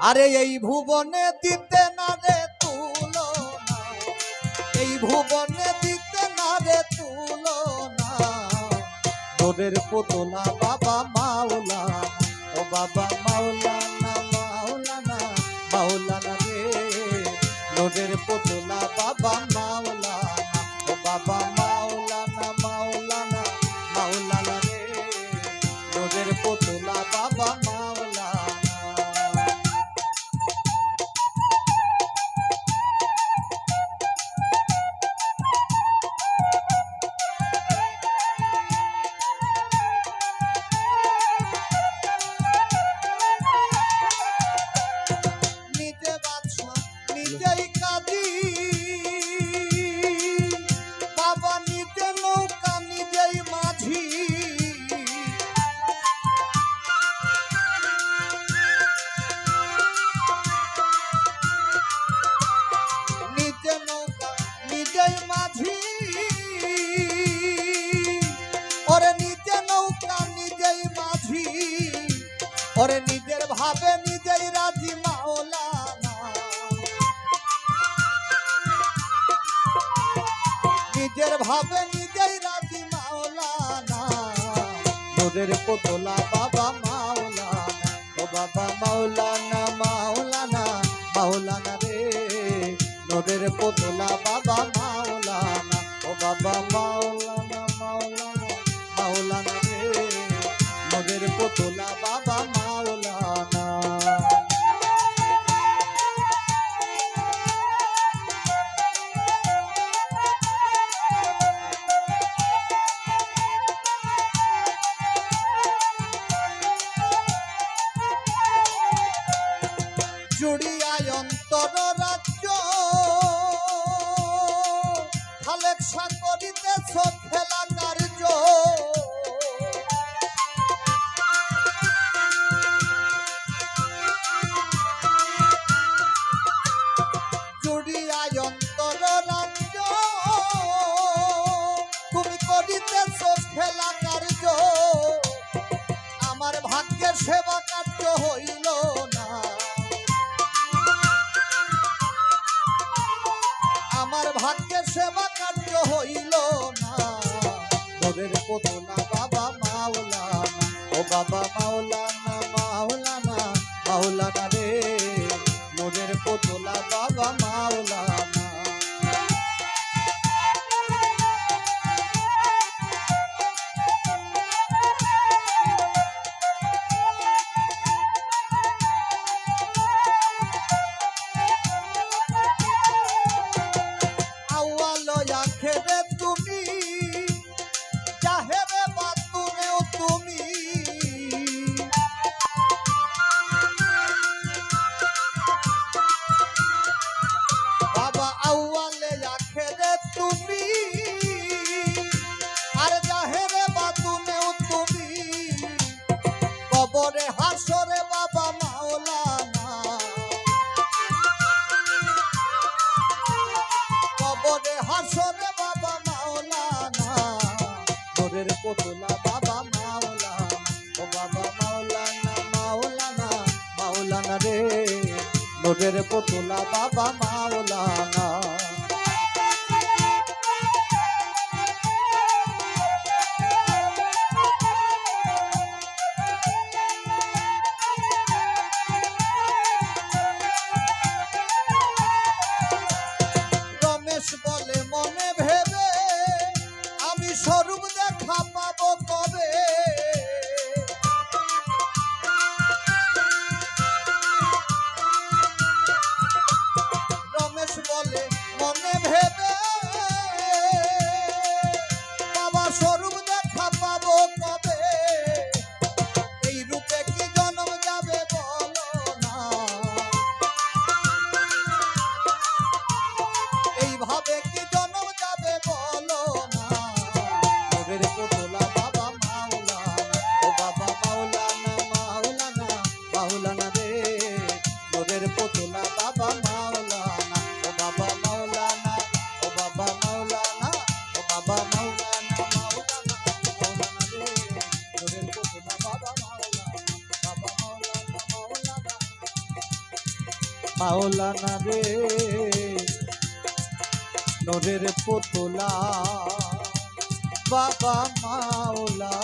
আরে এই ভুবনে দিতে না রে তুলো না এই ভুবনে দিতে না রে তুলো না তোদের পুতলা বাবা মাওলা, ও বাবা মাওলা না মাওলা না মাওলা না রে। তোদের পুতলা ওরে নিজের ভাবে নিজেই রাজি মাওলানা। নিজের ভাবে নিজেই রাজি মাওলানা। তোদের পোতলা বাবা মাওলানা। খেলা কার্য, আমার ভাগ্যের সেবা কার্য হইল না। আমার ভাগ্যের সেবা কার্য হইল না। তোদের পুতলা বাবা মাওলানা, ও বাবা মাওলানা মাওলানা মাওলানা রে। তোদের পুতলা বাবা মাওলানা হাসরে বাবা মাওলানা। তোরের পুতলা বাবা মাওলানা। ও বাবা মাওলানা মাওলানা মাওলানা রে। তোরের পুতুলা বাবা মাওলানা। মাওলানা রে নরের পোতলা বাবা মাওলা।